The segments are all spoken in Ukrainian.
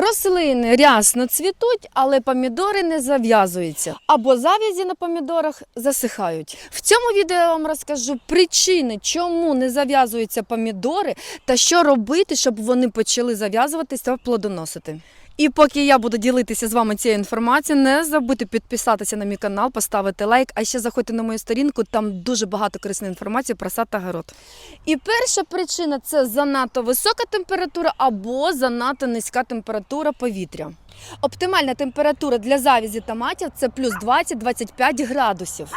Рослини рясно цвітуть, але помідори не зав'язуються. Або зав'язі на помідорах засихають. В цьому відео я вам розкажу причини, чому не зав'язуються помідори, та що робити, щоб вони почали зав'язуватися та плодоносити. І поки я буду ділитися з вами цією інформацією, не забудьте підписатися на мій канал, поставити лайк, а ще заходьте на мою сторінку, там дуже багато корисної інформації про сад та город. І перша причина це занадто висока температура або занадто низька температура повітря. Оптимальна температура для завязі томатів це плюс 20-25 градусів.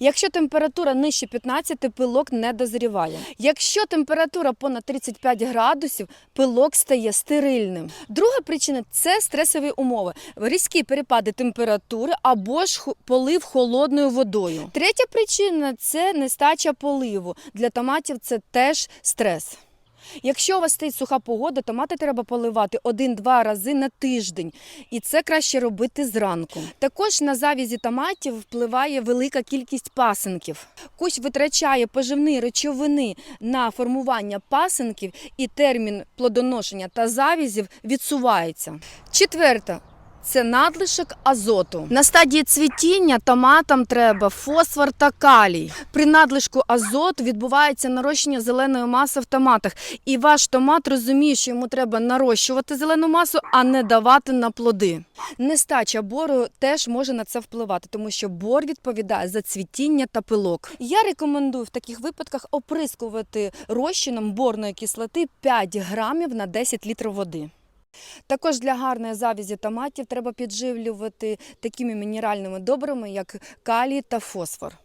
Якщо температура нижче 15, пилок не дозріває. Якщо температура понад 35 градусів, пилок стає стерильним. Друга причина це стресові умови, різкі перепади температури або ж полив холодною водою. Третя причина це нестача поливу. Для томатів це теж стрес. Якщо у вас стоїть суха погода, томати треба поливати один-два рази на тиждень, і це краще робити зранку. Також на завізі томатів впливає велика кількість пасинків. Кущ витрачає поживні речовини на формування пасинків, і термін плодоношення та завізів відсувається. Четверта. Це надлишок азоту. На стадії цвітіння томатам треба фосфор та калій. При надлишку азоту відбувається нарощення зеленої маси в томатах. І ваш томат розуміє, що йому треба нарощувати зелену масу, а не давати на плоди. Нестача бору теж може на це впливати, тому що бор відповідає за цвітіння та пилок. Я рекомендую в таких випадках оприскувати розчином борної кислоти 5 грамів на 10 літрів води. Також для гарної завізі томатів треба підживлювати такими мінеральними добрими, як калій та фосфор.